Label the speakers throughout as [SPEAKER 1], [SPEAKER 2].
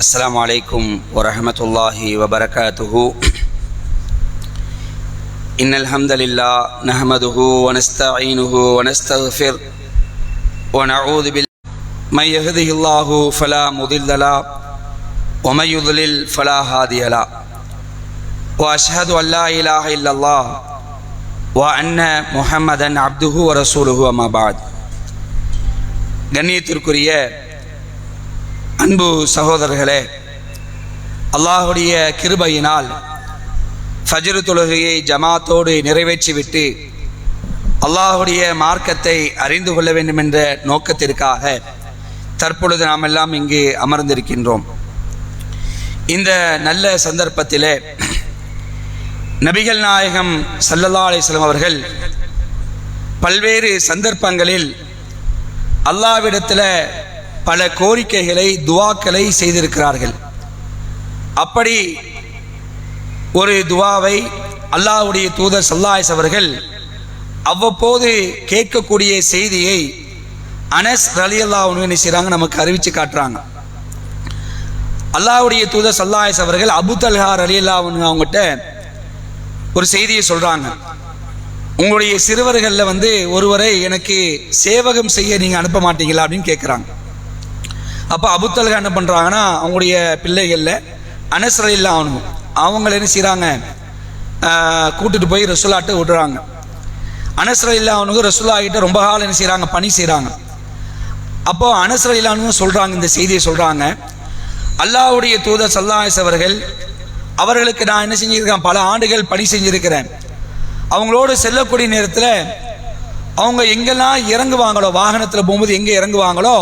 [SPEAKER 1] السلام عليكم ورحمة الله وبركاته إن الحمد لله نحمده ونستعينه ونستغفر ونعوذ بالله من يهده الله فلا مضل له ومن يضلل فلا هادي له وأشهد أن لا إله إلا الله وأن محمدا عبده ورسوله أما بعد கண்ணியத்திற்குரிய அன்பு சகோதரர்களே அல்லாஹுடைய கிருபையினால் ஃபஜ்ரு தொழுகையை ஜமாத்தோடு நிறைவேற்றிவிட்டு அல்லாஹுடைய மார்க்கத்தை அறிந்து கொள்ள வேண்டும் என்ற நோக்கத்திற்காக தற்பொழுது நாம் எல்லாம் இங்கு அமர்ந்திருக்கின்றோம். இந்த நல்ல சந்தர்ப்பத்திலே நபிகள் நாயகம் சல்லல்லா அலிஸ்லாம் அவர்கள் பல்வேறு சந்தர்ப்பங்களில் அல்லாவிடத்தில் பல கோரிக்கைகளை துவாக்களை செய்திருக்கிறார்கள். அப்படி ஒரு துவாவை அல்லாஹுடைய தூதர் சல்லாஹ் அவர்கள் அவ்வப்போது கேட்கக்கூடிய செய்தியை அனஸ் ரலி அல்லாஹ் ஒன்று செய்கிறாங்க நமக்கு அறிவித்து காட்டுறாங்க. அல்லாஹ்வுடைய தூதர் சல்லாஹ் அவர்கள் அபு தல்ஹார் அலி அல்லா அவங்ககிட்ட ஒரு செய்தியை சொல்கிறாங்க உங்களுடைய சிறுவர்களில் வந்து ஒருவரை எனக்கு சேவகம் செய்ய நீங்கள் அனுப்ப மாட்டீங்களா அப்படின்னு கேட்குறாங்க அப்போ அபுத்தல்கா என்ன பண்ணுறாங்கன்னா அவங்களுடைய பிள்ளைகளில் அனசர இல்லை ஆகணும் அவங்கள என்ன செய்கிறாங்க கூட்டிட்டு போய் ரசுல்லாட்ட விடுறாங்க. அனசர இல்லை அவனுக்கு ரசுல்லாகிட்ட ரொம்ப காலம் என்ன செய்கிறாங்க பணி செய்கிறாங்க அப்போ அனசர இல்லான்னு சொல்கிறாங்க இந்த செய்தியை சொல்கிறாங்க அல்லாவுடைய தூதர் சல்லாஸ் அவர்கள் அவர்களுக்கு நான் என்ன செஞ்சுருக்கேன்? பல ஆண்டுகள் பணி செஞ்சுருக்கிறேன். அவங்களோடு செல்லக்கூடிய நேரத்தில் அவங்க எங்கெல்லாம் இறங்குவாங்களோ வாகனத்தில் போகும்போது எங்கே இறங்குவாங்களோ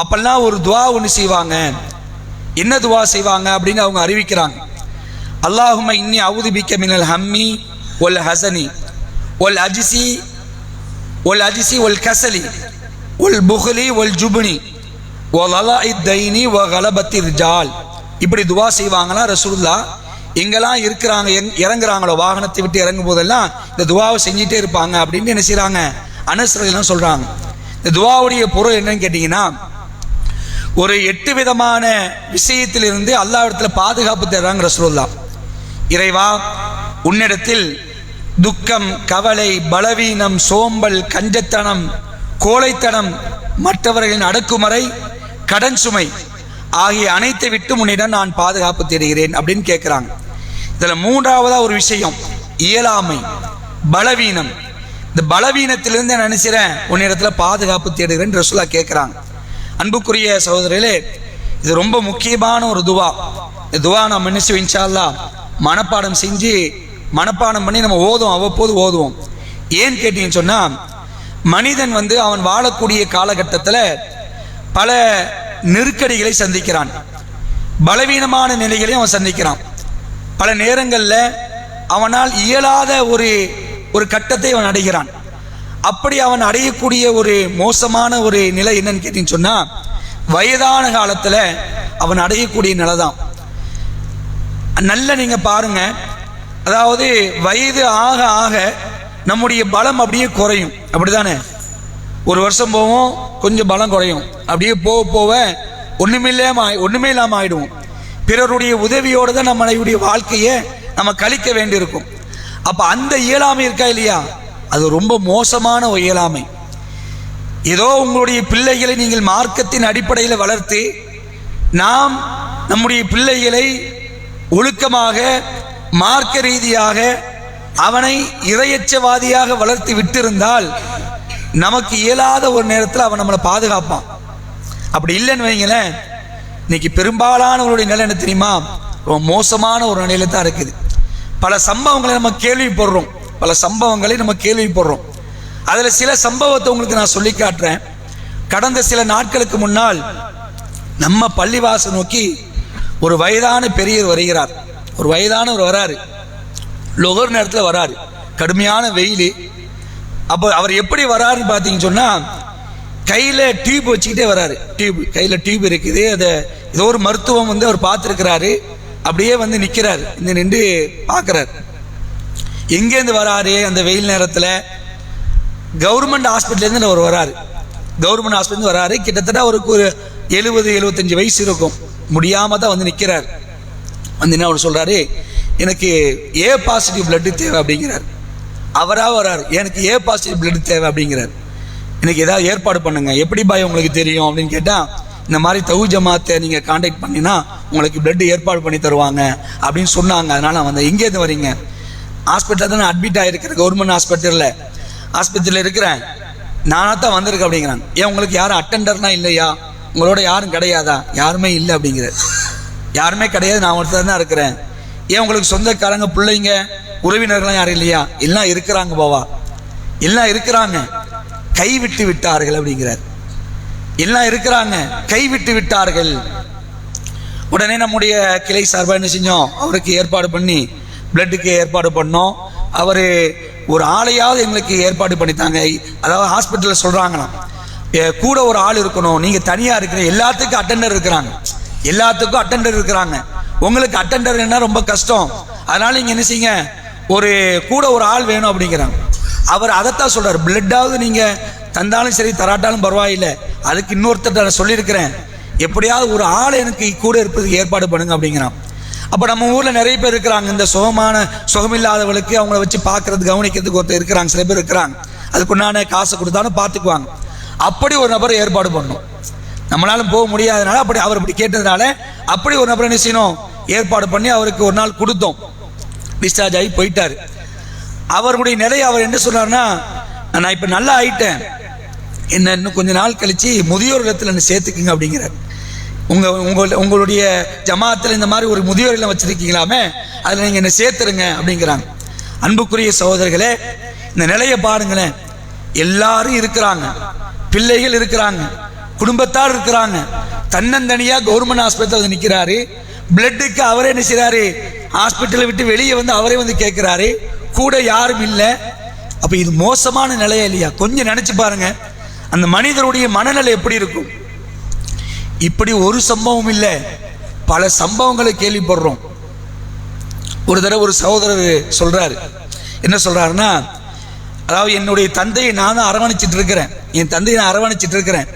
[SPEAKER 1] அப்பெல்லாம் ஒரு துவா ஒன்று செய்வாங்க. என்ன துவா செய்வாங்க அப்படின்னு அவங்க அறிவிக்கிறாங்க. அல்லாஹும இன்னி அவுதுபிக்க மினல் ஹம்மி ஒல் ஹசனி ஒல் அஜிசி ஒல் அஜிசி ஒல் கசலி ஒல் புகலி ஒல் ஜுபுனி ஒல் அலா தைனி ஒ கலபத்தி ஜால். இப்படி துவா செய்வாங்களா ரசூல்லா எங்கெல்லாம் இருக்கிறாங்க எங் இறங்குறாங்களோ வாகனத்தை விட்டு இறங்கும் போதெல்லாம் இந்த துவாவை செஞ்சிட்டே இருப்பாங்க அப்படின்னு என்ன செய்கிறாங்க அனசரெல்லாம் சொல்கிறாங்க இந்த துவாவுடைய பொருள் என்னன்னு கேட்டிங்கன்னா ஒரு எட்டு விதமான விஷயத்திலிருந்து அல்லாவிடத்தில் பாதுகாப்பு தர்றாங்க ரசூல்லா இறைவா உன்னிடத்தில் துக்கம் கவலை பலவீனம் சோம்பல் கஞ்சத்தனம் கோழைத்தனம் மற்றவர்களின் அடக்குமுறை கடன் சுமை ஆகிய அனைத்தை விட்டு உன்னிடம் நான் பாதுகாப்பு தேடுகிறேன் அப்படின்னு கேட்குறாங்க இதில் மூன்றாவதாக ஒரு விஷயம் இயலாமை பலவீனம். இந்த பலவீனத்திலிருந்து நான் நினைச்சிறேன் உன்னிடத்தில் பாதுகாப்பு தேடுகிறேன் ரசுல்லா கேட்குறாங்க அன்புக்குரிய சகோதரிகளே இது ரொம்ப முக்கியமான ஒரு துவா. இந்த துவா நம்ம நினைச்சு செய்வோம்? இன்ஷால்லா மனப்பாடம் செஞ்சு மனப்பாடம் பண்ணி நம்ம ஓதுவோம் அவ்வப்போது ஓதுவோம். ஏன்னு கேட்டீங்கன்னு சொன்னால் மனிதன் வந்து அவன் வாழக்கூடிய காலகட்டத்தில் பல நெருக்கடிகளை சந்திக்கிறான். பலவீனமான நிலைகளையும் அவன் சந்திக்கிறான். பல நேரங்களில் அவனால் இயலாத ஒரு ஒரு கட்டத்தை அவன் அடைகிறான். அப்படி அவன் அடையக்கூடிய ஒரு மோசமான ஒரு நிலை என்னன்னு கேட்டீங்கன்னு சொன்னால் வயதான காலத்தில் அவன் அடையக்கூடிய நிலை தான் நல்ல நீங்கள் பாருங்க. அதாவது வயது ஆக ஆக நம்முடைய பலம் அப்படியே குறையும். அப்படிதானே? ஒரு வருஷம் போவோம் கொஞ்சம் பலம் குறையும். அப்படியே போக போக ஒன்றுமே இல்லாமல் ஒன்றுமே இல்லாமல் ஆயிடுவோம். பிறருடைய உதவியோடு தான் நம்மளுடைய வாழ்க்கையை நம்ம கழிக்க வேண்டியிருக்கும். அப்போ அந்த இயலாமை இருக்கா இல்லையா? அது ரொம்ப மோசமான ஒரு இயலாமை. ஏதோ உங்களுடைய பிள்ளைகளை நீங்கள் மார்க்கத்தின் அடிப்படையில் வளர்த்து நாம் நம்முடைய பிள்ளைகளை ஒழுக்கமாக மார்க்க ரீதியாக அவனை இரையச்சவாதியாக வளர்த்து விட்டிருந்தால் நமக்கு இயலாத ஒரு நேரத்தில் அவன் நம்மளை பாதுகாப்பான். அப்படி இல்லைன்னு வைங்களேன் இன்னைக்கு பெரும்பாலானவருடைய நிலை என்ன தெரியுமா? ரொம்ப மோசமான ஒரு நிலையில தான் இருக்குது. பல சம்பவங்களை நம்ம கேள்விப்படுறோம். பல சம்பவங்களை நம்ம கேள்விப்படுறோம். அதில் சில சம்பவத்தை உங்களுக்கு நான் சொல்லி காட்டுறேன். கடந்த சில நாட்களுக்கு முன்னால் நம்ம பள்ளிவாசல் நோக்கி ஒரு வயதான பெரியர் வருகிறார். ஒரு வயதானவர் வராரு. லொகர் நேரத்தில் வராரு. கடுமையான வெயில். அப்போ அவர் எப்படி வராருன்னு பார்த்தீங்கன்னு சொன்னால் கையில் டியூப் வச்சுக்கிட்டே வராரு. டியூப் கையில் டியூப் இருக்குது. அதை ஏதோ ஒரு மருத்துவம் வந்து அவர் பார்த்துருக்கிறாரு. அப்படியே வந்து நிற்கிறாரு இந்த நின்று பார்க்குறாரு. எங்கேருந்து வராரு? அந்த வெயில் நேரத்தில் கவர்மெண்ட் ஹாஸ்பிட்டலேருந்து அவர் வராரு. கவர்மெண்ட் ஹாஸ்பிட்டல் வராரு. கிட்டத்தட்ட அவருக்கு ஒரு எழுபது எழுபத்தஞ்சு வயசு இருக்கும். முடியாமல் தான் வந்து நிற்கிறார் வந்து என்ன அவர் சொல்கிறாரு எனக்கு ஏ பாசிட்டிவ் பிளட்டு தேவை அப்படிங்கிறார். அவராக வரார். எனக்கு ஏ பாசிட்டிவ் பிளட்டு தேவை அப்படிங்கிறார். எனக்கு ஏதாவது ஏற்பாடு பண்ணுங்க. எப்படி பாய் உங்களுக்கு தெரியும் அப்படின்னு கேட்டால் இந்த மாதிரி தகு ஜமாத்தை நீங்கள் காண்டாக்ட் பண்ணினா உங்களுக்கு பிளட்டு ஏற்பாடு பண்ணி தருவாங்க அப்படின்னு சொன்னாங்க. அதனால் நான் வந்தேன் எங்கேருந்து வரீங்க? ஹாஸ்பிட்டலில் தான் அட்மிட் ஆகிருக்கிறேன் கவர்மெண்ட் ஹாஸ்பிட்டலில் ஆஸ்பத்திரியில் இருக்கிறேன். நானாக தான் வந்திருக்கேன் அப்படிங்கிறாங்க ஏன் உங்களுக்கு யாரும் அட்டெண்டர்னா இல்லையா? உங்களோட யாரும் கிடையாதா? யாருமே இல்லை அப்படிங்கிற. யாருமே கிடையாது நான் ஒருத்தர் தான் இருக்கிறேன். ஏன் உங்களுக்கு சொந்தக்காரங்க பிள்ளைங்க உறவினர்கள்லாம் யாரும் இல்லையா? எல்லாம் இருக்கிறாங்க பாவா. எல்லாம் இருக்கிறாங்க. கைவிட்டு விட்டார்கள் அப்படிங்கிறார். எல்லாம் இருக்கிறாங்க. கைவிட்டு விட்டார்கள். உடனே நம்முடைய கிளை சார்பாக என்ன செஞ்சோம்? அவருக்கு ஏற்பாடு பண்ணி பிளட்டுக்கு ஏற்பாடு பண்ணோம். அவர் ஒரு ஆளையாவது எங்களுக்கு ஏற்பாடு பண்ணித்தாங்க. அதாவது ஹாஸ்பிட்டலில் சொல்கிறாங்களாம் கூட ஒரு ஆள் இருக்கணும். நீங்கள் தனியாக இருக்கிற எல்லாத்துக்கும் அட்டெண்டர் இருக்கிறாங்க. எல்லாத்துக்கும் அட்டெண்டர் இருக்கிறாங்க. உங்களுக்கு அட்டெண்டர் என்ன ரொம்ப கஷ்டம். அதனால நீங்கள் என்ன செய்யுங்க? ஒரு கூட ஒரு ஆள் வேணும் அப்படிங்கிறாங்க. அவர் அதைத்தான் சொல்கிறார் பிளட்டாவது நீங்கள் தந்தாலும் சரி தராட்டாலும் பரவாயில்லை. அதுக்கு இன்னொருத்தர் நான் சொல்லியிருக்கிறேன். எப்படியாவது ஒரு ஆள் எனக்கு கூட இருப்பதுக்கு ஏற்பாடு பண்ணுங்க அப்படிங்கிறான். அப்போ நம்ம ஊரில் நிறைய பேர் இருக்கிறாங்க. இந்த சுகமான சுகமில்லாதவளுக்கு அவங்கள வச்சு பார்க்கறது கவனிக்கிறதுக்கு ஒருத்தர் இருக்கிறாங்க. சில பேர் இருக்கிறாங்க. அதுக்குண்டான காசை கொடுத்தாலும் பார்த்துக்குவாங்க. அப்படி ஒரு நபரை ஏற்பாடு பண்ணும் நம்மளால போக முடியாதனால அப்படி அவர் அப்படி கேட்டதுனால அப்படி ஒரு நபரை என்ன செய்யணும்? ஏற்பாடு பண்ணி அவருக்கு ஒரு நாள் கொடுத்தோம். டிஸ்சார்ஜ் ஆகி போயிட்டார். அவருடைய நிலை அவர் என்ன சொன்னார்னா நான் இப்போ நல்லா ஆயிட்டேன். என்ன இன்னும் கொஞ்ச நாள் கழிச்சு முதியோர் இடத்துல என்ன சேர்த்துக்குங்க அப்படிங்கிறார். உங்க உங்கள் உங்களுடைய ஜமாத்தில் இந்த மாதிரி ஒரு முதியோரெல்லாம் வச்சுருக்கீங்களாமே வச்சிருக்கீங்களாமே அதில் நீங்கள் என்ன சேர்த்துருங்க அப்படிங்கிறாங்க. அன்புக்குரிய சகோதரர்களே இந்த நிலையை பாருங்களேன். எல்லாரும் இருக்கிறாங்க. பிள்ளைகள் இருக்கிறாங்க. குடும்பத்தார் இருக்கிறாங்க. தன்னந்தனியாக கவர்மெண்ட் ஹாஸ்பிட்டல் வந்து நிற்கிறாரு பிளட்டுக்கு அவரே என்ன செய்கிறாரு ஹாஸ்பிட்டலை விட்டு வெளியே வந்து அவரே வந்து கேட்குறாரு. கூட யாரும் இல்லை. அப்போ இது மோசமான நிலையா இல்லையா? கொஞ்சம் நினச்சி பாருங்க. அந்த மனிதருடைய மனநிலை எப்படி இருக்கும்? இப்படி ஒரு சம்பவம் இல்லை. பல சம்பவங்களை கேள்விப்படுறோம். ஒரு தடவை ஒரு சகோதரர் சொல்றாரு. என்ன சொல்றாருன்னா அதாவது என்னுடைய தந்தையை நானும் அரவணைச்சிட்டு இருக்கிறேன். என் தந்தையை நான் அரவணைச்சிட்டு இருக்கிறேன்.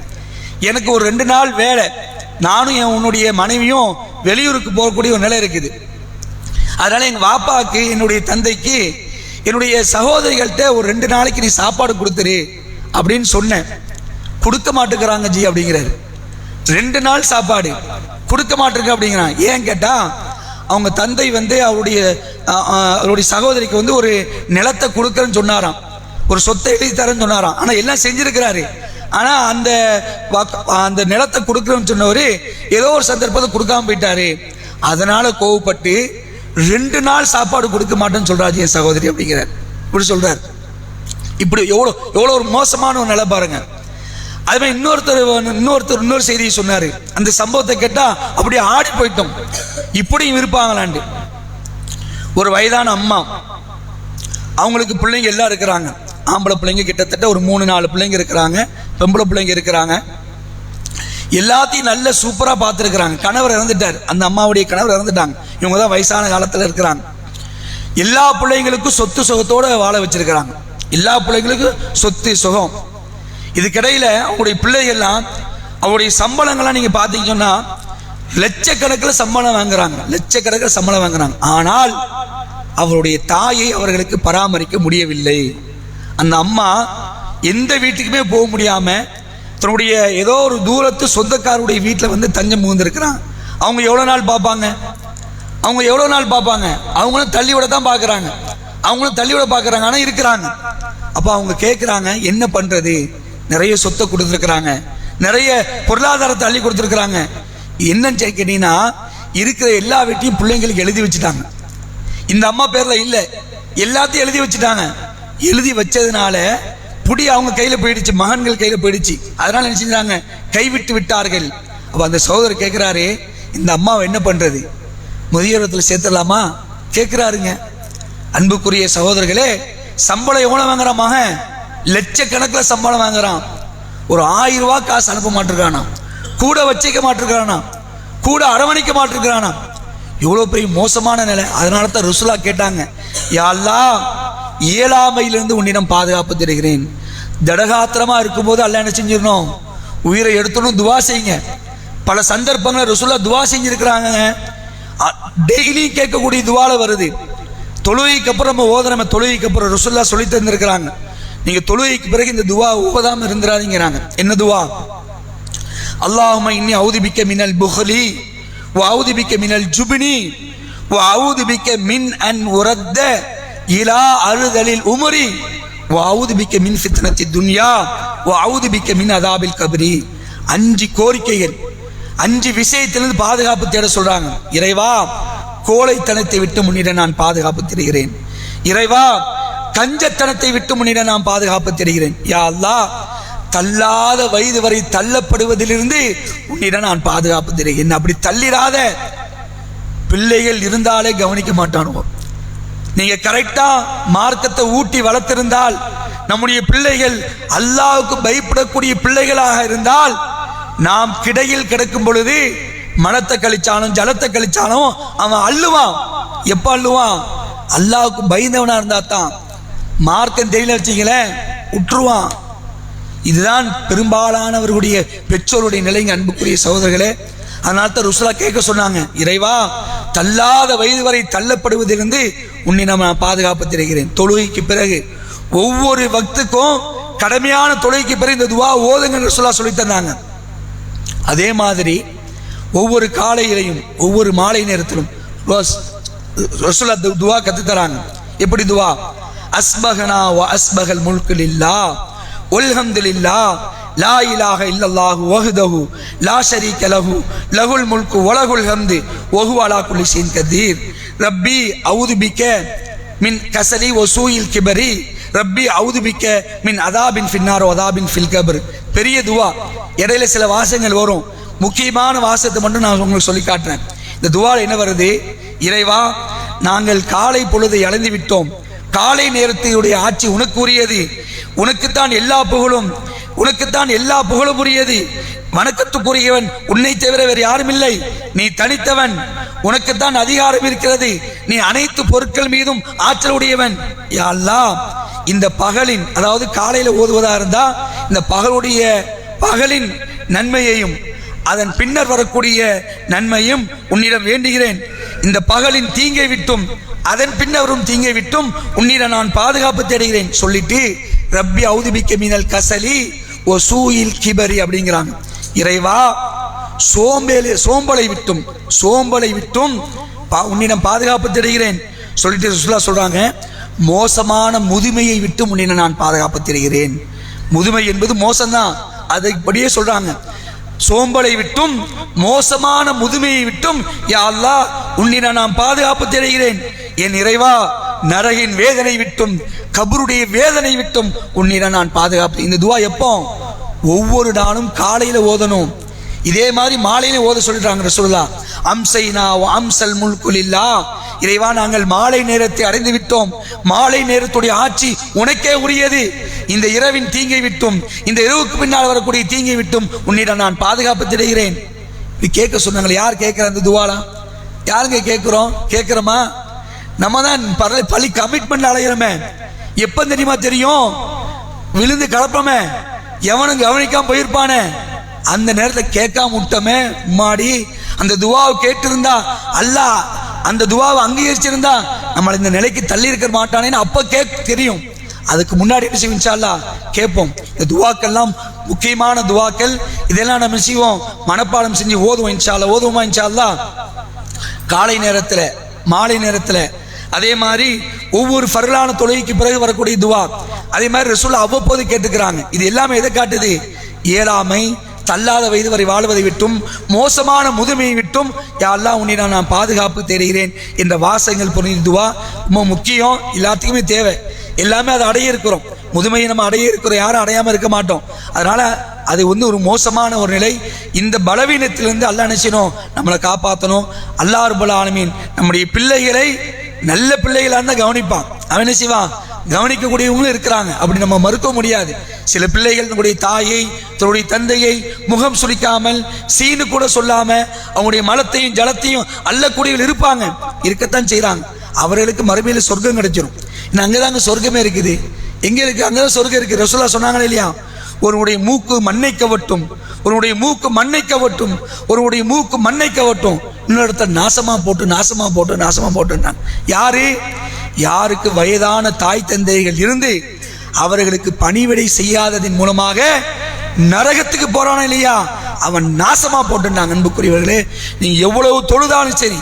[SPEAKER 1] எனக்கு ஒரு ரெண்டு நாள் வேலை. நானும் என் உன்னுடைய மனைவியும் வெளியூருக்கு போகக்கூடிய ஒரு நிலை இருக்குது. அதனால எங்கள் வாப்பாவுக்கு என்னுடைய தந்தைக்கு என்னுடைய சகோதரிகள்கிட்ட ஒரு ரெண்டு நாளைக்கு நீ சாப்பாடு கொடுத்துரு அப்படின்னு சொன்னேன். கொடுக்க மாட்டேங்கிறாங்க ஜி அப்படிங்கிறாரு. ரெண்டு நாள் சாப்பாடு. கொடுக்க மாட்டேங்க அப்படிங்கிறான். ஏன் கேட்டா அவங்க தந்தை வந்து அவருடைய அவருடைய சகோதரிக்கு வந்து ஒரு நிலத்தை கொடுக்குறேன்னு சொன்னாராம். ஒரு சொத்தை எழுதி தரேன்னு சொன்னாராம். ஆனால் எல்லாம் செஞ்சிருக்கிறாரு. ஆனால் அந்த அந்த நிலத்தை கொடுக்குறேன்னு சொன்னவர் ஏதோ ஒரு சந்தர்ப்பத்தை கொடுக்காம போயிட்டாரு. அதனால கோவப்பட்டு ரெண்டு நாள் சாப்பாடு கொடுக்க மாட்டேன்னு சொல்றாரு என் சகோதரி அப்படிங்கிறார். இப்படி சொல்றாரு. இப்படி எவ்வளோ எவ்வளோ ஒரு மோசமான ஒரு நிலை பாருங்க. அது மாதிரி இன்னொருத்தர் இன்னொருத்தர் இன்னொரு செய்தியை சொன்னார். அந்த சம்பவத்தை கேட்டால் அப்படியே ஆடி போயிட்டோம். இப்படியும் இருப்பாங்களாண்டு ஒரு வயதான அம்மா அவங்களுக்கு பிள்ளைங்க எல்லாம் இருக்கிறாங்க. ஆம்பளை பிள்ளைங்க கிட்டத்தட்ட ஒரு மூணு நாலு பிள்ளைங்க இருக்கிறாங்க. பெம்பளை பிள்ளைங்க இருக்கிறாங்க. எல்லாத்தையும் நல்ல சூப்பராக பார்த்துருக்குறாங்க. கணவர் இறந்துட்டார். அந்த அம்மாவுடைய கணவர் இறந்துட்டாங்க. இவங்க தான் வயசான காலத்தில் இருக்கிறாங்க. எல்லா பிள்ளைங்களுக்கும் சொத்து சுகத்தோடு வாழ வச்சிருக்கிறாங்க. எல்லா பிள்ளைங்களுக்கும் சொத்து சுகம். இதுக்கிடையில் அவங்களுடைய பிள்ளைகள்லாம் அவருடைய சம்பளங்கள்லாம் நீங்கள் பார்த்தீங்கன்னா லட்சக்கணக்கில் சம்பளம் வாங்குறாங்க. லட்சக்கணக்கில் சம்பளம் வாங்குறாங்க. ஆனால் அவருடைய தாயை அவர்களுக்கு பராமரிக்க முடியவில்லை. அந்த அம்மா எந்த வீட்டுக்குமே போக முடியாமல் தன்னுடைய ஏதோ ஒரு தூரத்து சொந்தக்காரருடைய வீட்டில் வந்து தஞ்சம் புகுந்திருக்கிறான். அவங்க எவ்வளோ நாள் பார்ப்பாங்க? அவங்க எவ்வளோ நாள் பார்ப்பாங்க? அவங்களும் தள்ளிவிட தான் பார்க்குறாங்க. அவங்களும் தள்ளிவிட பார்க்குறாங்க. ஆனால் இருக்கிறாங்க. அப்போ அவங்க கேட்குறாங்க என்ன பண்ணுறது நிறைய சொத்தை கொடுத்துருக்குறாங்க. நிறைய பொருளாதாரத்தை அள்ளி கொடுத்துருக்குறாங்க. என்னன்னு கேட்டீங்கன்னா இருக்கிற எல்லா வீட்டையும் பிள்ளைங்களுக்கு எழுதி வச்சுட்டாங்க. இந்த அம்மா பேரில் இல்லை. எல்லாத்தையும் எழுதி வச்சுட்டாங்க. எழுதி வச்சதுனால புடி அவங்க கையில் போயிடுச்சு மகன்கள் கையில் போயிடுச்சு. அதனால என்ன செஞ்சாங்க? கைவிட்டு விட்டார்கள். அப்போ அந்த சகோதரர் கேட்குறாரு இந்த அம்மாவை என்ன பண்ணுறது முதியோரத்தில் சேர்த்துடலாமா? கேட்குறாருங்க அன்புக்குரிய சகோதரர்களே சம்பளம் எவ்வளோ வாங்குறான் மகன்? லட்சக்கணக்கில் சம்பளம் வாங்குறான். ஒரு ஆயிரம் ரூபா காசு அனுப்ப மாட்டிருக்கானா கூட வச்சிக்க மாட்டிருக்கானா கூட அரவணைக்க மாட்டிருக்கிறானா இவ்வளோ பெரிய மோசமான நிலை. அதனால தான் ருசுலா கேட்டாங்க யாழ்லா இயலாமையிலிருந்து உன்னிடம் பாதுகாப்பு தருகிறேன். தடகாத்திரமாக இருக்கும்போது அல்ல என்ன செஞ்சிடணும்? உயிரை எடுத்துணும் துவா செய்யுங்க. பல சந்தர்ப்பங்களில் ருசுலா துவா செஞ்சிருக்கிறாங்க. டெய்லி கேட்கக்கூடிய துவால வருது. தொழுகைக்கு அப்புறம் நம்ம ஓத நம்ம தொழுகைக்கு அப்புறம் ருசுல்லா சொல்லி தந்திருக்கிறாங்க. நீங்க தொழுகைக்கு பிறகு இந்த துவா ஓதாமல் இருந்துடாதீங்கிறாங்க என்ன துவா? அல்லாஹும இன்னி அவுதிபிக்க மினல் புகலி வவுதிபிக்க மினல் ஜுபினி வவுதிபிக்க மின் அன் உரத்த இலா அழுதலில் உமரி வவுதிபிக்க மின் சித்தனத்தி துன்யா வவுதிபிக்க மின் அதாபில் கபரி. அஞ்சு கோரிக்கைகள் அஞ்சு விஷயத்திலிருந்து பாதுகாப்பு தேட சொல்றாங்க. இறைவா கோழைத்தனத்தை விட்டு முன்னிட நான் பாதுகாப்பு தெரிகிறேன். இறைவா கஞ்சத்தனத்தை விட்டு முன்னிட நான் பாதுகாப்பு தெரிகிறேன். யா அல்லாஹ் தள்ளாத வயது வரை தள்ளப்படுவதிலிருந்து உன்னிடம் நான் பாதுகாப்பு தெரிகிறேன். அப்படி தள்ளிடாத பிள்ளைகள் இருந்தாலே கவனிக்க மாட்டானுவோம் நீங்க கரெக்டா மார்க்கத்தை ஊட்டி வளர்த்திருந்தால் நம்முடைய பிள்ளைகள் அல்லாவுக்கு பயப்படக்கூடிய பிள்ளைகளாக இருந்தால் நாம் கிடையில் கிடக்கும் பொழுது மனத்தை கழிச்சாலும் ஜலத்தை கழிச்சாலும் அவன் அள்ளுவான். எப்ப அள்ளுவான்? அல்லாவுக்கு பயந்தவனா இருந்தா தான். மார்க்கம் தெரியல வச்சிங்களேன் விட்டுருவான் இதுதான் பெரும்பாலானவர்களுடைய பெற்றோருடைய நிலைங்க அன்புக்குரிய சகோதரர்களே. அதனால தான் ருசுலா கேட்க சொன்னாங்க இறைவா தள்ளாத வயது வரை தள்ளப்படுவதிலிருந்து உன்னை நம்ம பாதுகாப்பு தெரிகிறேன் தொழுகைக்கு பிறகு ஒவ்வொரு பக்துக்கும் கடமையான தொழுகைக்கு பிறகு இந்த துவா ஓதுங்க ருசுலா சொல்லி தந்தாங்க. அதே மாதிரி ஒவ்வொரு காலையிலையும் ஒவ்வொரு மாலை நேரத்திலும் ரோஸ் ரசூலா து- துவா கற்றுத்தராங்க தராங்க. எப்படி துவா? அஸ்பகனா வ அஸ்பகல் முல்கு லில்லா உல்ஹம்துலில்லா லா இலாக இல்லல்லாஹு வஹுதஹு லா ஷரீக லஹு லஹுல் முல்கு வலகுல் ஹம்து வஹு அலா குல்லி ஷைன் கதீர். ரப்பி அவுது பிக்க மின் கசலி ஒசூயில் கிபரி. ரப்பி அவுது பிக்க மின் அதாபின் ஃபின்னார் அதாபின் ஃபில் கபர். பெரிய துவா. இடையில சில வாசங்கள் வரும். முக்கியமான வாசத்தை மட்டும் நான் உங்களுக்கு சொல்லி காட்டுறேன். இந்த துவால என்ன வருது? இறைவா நாங்கள் காலை பொழுதை இழந்து விட்டோம். காலை நேரத்தினுடைய ஆட்சி உனக்கு உரியது உனக்குத்தான் எல்லா புகழும் உனக்குத்தான் எல்லா புகழும் உரியது வணக்கத்துக்குரியவன் உன்னை தவிர வேறு யாரும் இல்லை. நீ தனித்தவன் உனக்குத்தான் அதிகாரம் இருக்கிறது. நீ அனைத்து பொருட்கள் மீதும் ஆற்றல் உடையவன். யாழ்லா இந்த பகலின் அதாவது காலையில் ஓதுவதா இருந்தா இந்த பகலுடைய பகலின் நன்மையையும் அதன் பின்னர் வரக்கூடிய நன்மையும் உன்னிடம் வேண்டுகிறேன். இந்த பகலின் தீங்கை விட்டும் அதன் பின்னர் வரும் தீங்கை விட்டும் உன்னிடம் நான் பாதுகாப்பு தேடுகிறேன். சொல்லிட்டு ரப்பி அவுதுபிக்க மீனல் கசலி ஓ சூயில் கிபரி அப்படிங்கிறாங்க. இறைவா சோம்பேலே சோம்பலை விட்டும் சோம்பலை விட்டும் பா- உன்னிடம் பாதுகாப்பு தேடுகிறேன். சொல்லிட்டு சுற்றுலா சொல்கிறாங்க மோசமான முதுமையை விட்டு உன்னிடம் நான் பாதுகாப்பு தேடுகிறேன். முதுமை என்பது மோசம்தான். அதை சொல்கிறாங்க சோம்பலை விட்டும் மோசமான முதுமையை விட்டும் யா அல்லா உன்னிடம் நான் பாதுகாப்பு தேடுகிறேன். என் இறைவா நரகின் வேதனை விட்டும் கபருடைய வேதனை விட்டும் உன்னிடம் நான் பாதுகாப்பு இந்த துவா எப்போ? ஒவ்வொரு நாளும் காலையில ஓதணும். இதே மாதிரி மாலையில ஓத சொல்லிட்டாங்க ரசூல்லா அம்சைனா நான் அம்சல் முல்குலில்லா இறைவா நாங்கள் மாலை நேரத்தை அடைந்து விட்டோம். மாலை நேரத்துடைய ஆட்சி உனக்கே உரியது. இந்த இரவின் தீங்கை விட்டும் இந்த இரவுக்கு பின்னால் வரக்கூடிய தீங்கை விட்டும் உன்னிடம் நான் பாதுகாப்பு திடுகிறேன். கேட்க சொன்னாங்களே யார் கேட்குற அந்த துவாலா யாருங்க கேட்குறோம்? கேட்குறோமா? நம்ம தான் பரல பழி கமிட்மெண்ட் அலைகிறோமே எப்ப தெரியுமா தெரியும்? விழுந்து கலப்பமே. எவனும் கவனிக்காம போயிருப்பானே. அந்த நேரத்தில் கேட்காம விட்டோமே மாடி அந்த துவாவை கேட்டிருந்தா அல்லாஹ் அந்த துவாவை அங்கீகரிச்சிருந்தா நம்மளை இந்த நிலைக்கு தள்ளி இருக்க மாட்டானேன்னு அப்ப கேட்க தெரியும். அதுக்கு முன்னாடி என்ன செய்வோம் கேட்போம். இந்த துவாக்கெல்லாம் முக்கியமான துவாக்கள். இதெல்லாம் நம்ம செய்வோம்? மனப்பாடம் செஞ்சு ஓதுவோம் இன்ஷா ஓதுவோம் ஓதுவோமா இன்ஷா காலை நேரத்தில் மாலை நேரத்தில் அதே மாதிரி ஒவ்வொரு ஃபர்லான தொழுகைக்கு பிறகு வரக்கூடிய துவா. அதே மாதிரி ரசூல் அவ்வப்போது கேட்டுக்கிறாங்க. இது எல்லாமே எதை காட்டுது? இயலாமை தள்ளாத வயது வரை வாழ்வதை விட்டும் மோசமான முதுமையை விட்டும் யாரெல்லாம் உன்னை நான் நான் பாதுகாப்பு தேடுகிறேன் என்ற வாசகங்கள் புரிஞ்சு ரொம்ப முக்கியம். எல்லாத்துக்குமே தேவை. எல்லாமே அதை அடைய இருக்கிறோம். முதுமையை நம்ம அடைய இருக்கிறோம். யாரும் அடையாமல் இருக்க மாட்டோம். அதனால் அது வந்து ஒரு மோசமான ஒரு நிலை. இந்த பலவீனத்திலிருந்து அல்லா நினைச்சினோம் நம்மளை காப்பாற்றணும் அல்லாஹ் ரபுல் ஆலமீன் நம்முடைய பிள்ளைகளை நல்ல பிள்ளைகளா இருந்தால் கவனிப்பான். அவன் என்ன செய்வான்? கவனிக்கக்கூடியவங்களும் இருக்கிறாங்க. அப்படி நம்ம மறுக்க முடியாது. சில பிள்ளைகள் தன்னுடைய தாயை தன்னுடைய தந்தையை முகம் சுளிக்காமல் சீனு கூட சொல்லாம அவங்களுடைய மலத்தையும் ஜலத்தையும் அள்ளக்கூடியவர்கள் இருப்பாங்க. இருக்கத்தான் செய்கிறாங்க அவர்களுக்கு மறுமையில் சொர்க்கம் கிடைச்சிடும் இன்னும் அங்கதாங்க சொர்க்கமே இருக்குது. எங்கே இருக்குது அங்கே தான் சொர்க்கம் இருக்குது ரசூலா சொன்னாங்களே இல்லையா? ஒருவருடைய மூக்கு மண்ணை கவட்டும் உன்னுடைய மூக்கு மண்ணை கவட்டும். உன்னுடைய மூக்கு மண்ணை கவட்டும். இன்னொருத்த நாசமா போட்டு நாசமா போட்டு நாசமா போட்டுன்னாங்க யாரு? யாருக்கு வயதான தாய் தந்தைகள் இருந்து அவர்களுக்கு பணிவிடை செய்யாததின் மூலமாக நரகத்துக்கு போறானா இல்லையா? அவன் நாசமா போட்டுட்டாங்க அன்புக்குரியவர்களே. நீங்க எவ்வளவு தொழுதாலும் சரி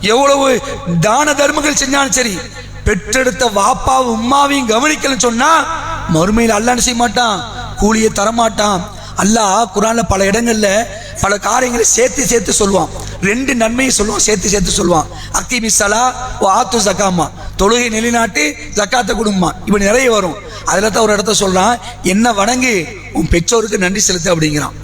[SPEAKER 1] எவ்வளவு தான தர்மங்கள் செஞ்சாலும் சரி பெற்றெடுத்த வாப்பாவும் உம்மாவையும் கவனிக்கலன்னு சொன்னா மறுமையில் அல்லான்னு செய்ய மாட்டான்? கூலியை தரமாட்டான். அல்லாஹ் குரானில் பல இடங்கள்ல பல காரியங்களை சேர்த்து சேர்த்து சொல்லுவான். ரெண்டு நன்மையும் சொல்லுவான் சேர்த்து சேர்த்து சொல்லுவான். அக்கி மிஸ்ஸலா ஓ ஆத்து ஜக்காமா தொழுகை நிலைநாட்டி ஜக்காத்த குடும்பமா இப்படி நிறைய வரும். அதில் தான் ஒரு இடத்த சொல்றான் என்ன வணங்கு உன் பெற்றோருக்கு நன்றி செலுத்து அப்படிங்கிறான்.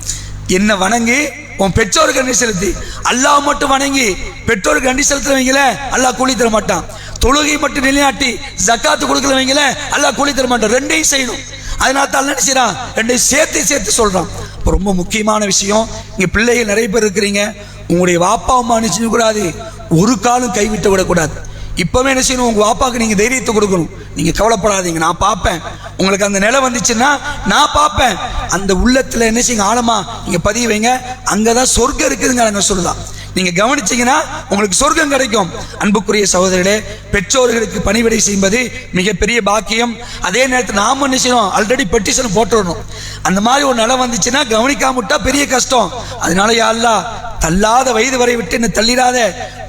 [SPEAKER 1] என்ன வணங்கி உன் பெற்றோருக்கு நன்றி செலுத்தி. அல்லாஹ் மட்டும் வணங்கி பெற்றோருக்கு நன்றி செலுத்துறவங்கள அல்லாஹ் கூலி தர மாட்டான். தொழுகை மட்டும் நிலைநாட்டி ஜக்காத்து கொடுக்குறவங்கள அல்லாஹ் கூலி தர மாட்டான். ரெண்டையும் செய்யணும். அதனால தான் என்ன செய்றான் ரெண்டையும் சேர்த்து சேர்த்து சொல்கிறான் இப்போ ரொம்ப முக்கியமான விஷயம் இங்கே பிள்ளைகள் நிறைய பேர் இருக்கிறீங்க. உங்களுடைய வாப்பா அம்மா நினைச்சு கூடாது. ஒரு காலும் கைவிட்டு விடக்கூடாது. இப்போவே என்ன செய்யணும்? உங்கள் வாப்பாவுக்கு நீங்கள் தைரியத்தை கொடுக்கணும். நீங்கள் கவலைப்படாதீங்க. நான் பார்ப்பேன். உங்களுக்கு அந்த நிலை வந்துச்சுன்னா நான் பார்ப்பேன். அந்த உள்ளத்தில் என்ன செய்யுங்க? ஆழமா நீங்கள் பதிய வைங்க. அங்கே தான் சொர்க்கம் இருக்குதுங்க நாங்க சொல்லலாம் நீங்க கவனிச்சீங்கன்னா உங்களுக்கு சொர்க்கம் கிடைக்கும். அன்புக்குரிய சகோதரர்களே பெற்றோர்களுக்கு பணிவிடை செய்வது மிகப்பெரிய பாக்கியம். அதே நேரத்தில் நாம என்ன செய்யணும்? ஆல்ரெடி பெட்டிஷன் போட்டுடணும் அந்த மாதிரி ஒரு நிலை வந்துச்சுன்னா கவனிக்காம விட்டா பெரிய கஷ்டம். அதனால யாழ்லா தள்ளாத வயது வரை விட்டு என்னை தள்ளிடாத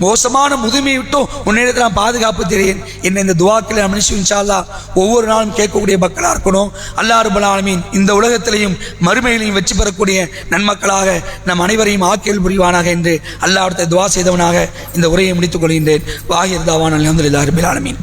[SPEAKER 1] மோசமான முதுமையை விட்டும் உன்னிடத்தில் நான் பாதுகாப்பு தெரியும் என்னை இந்த துவாக்கில் மனுஷன் இன்ஷால்லா ஒவ்வொரு நாளும் கேட்கக்கூடிய மக்களாக இருக்கணும். அல்லா ரபுல் ஆலமீன் இந்த உலகத்திலையும் மறுமையிலையும் வெற்றி பெறக்கூடிய நன்மக்களாக நம் அனைவரையும் ஆக்கியல் புரிவானாக என்று அல்லாஹ் துவா செய்தவனாக இந்த உரையை முடித்துக் கொள்கின்றேன். வாகிர் தாவான் அலமதுல்லா ஆலமீன்.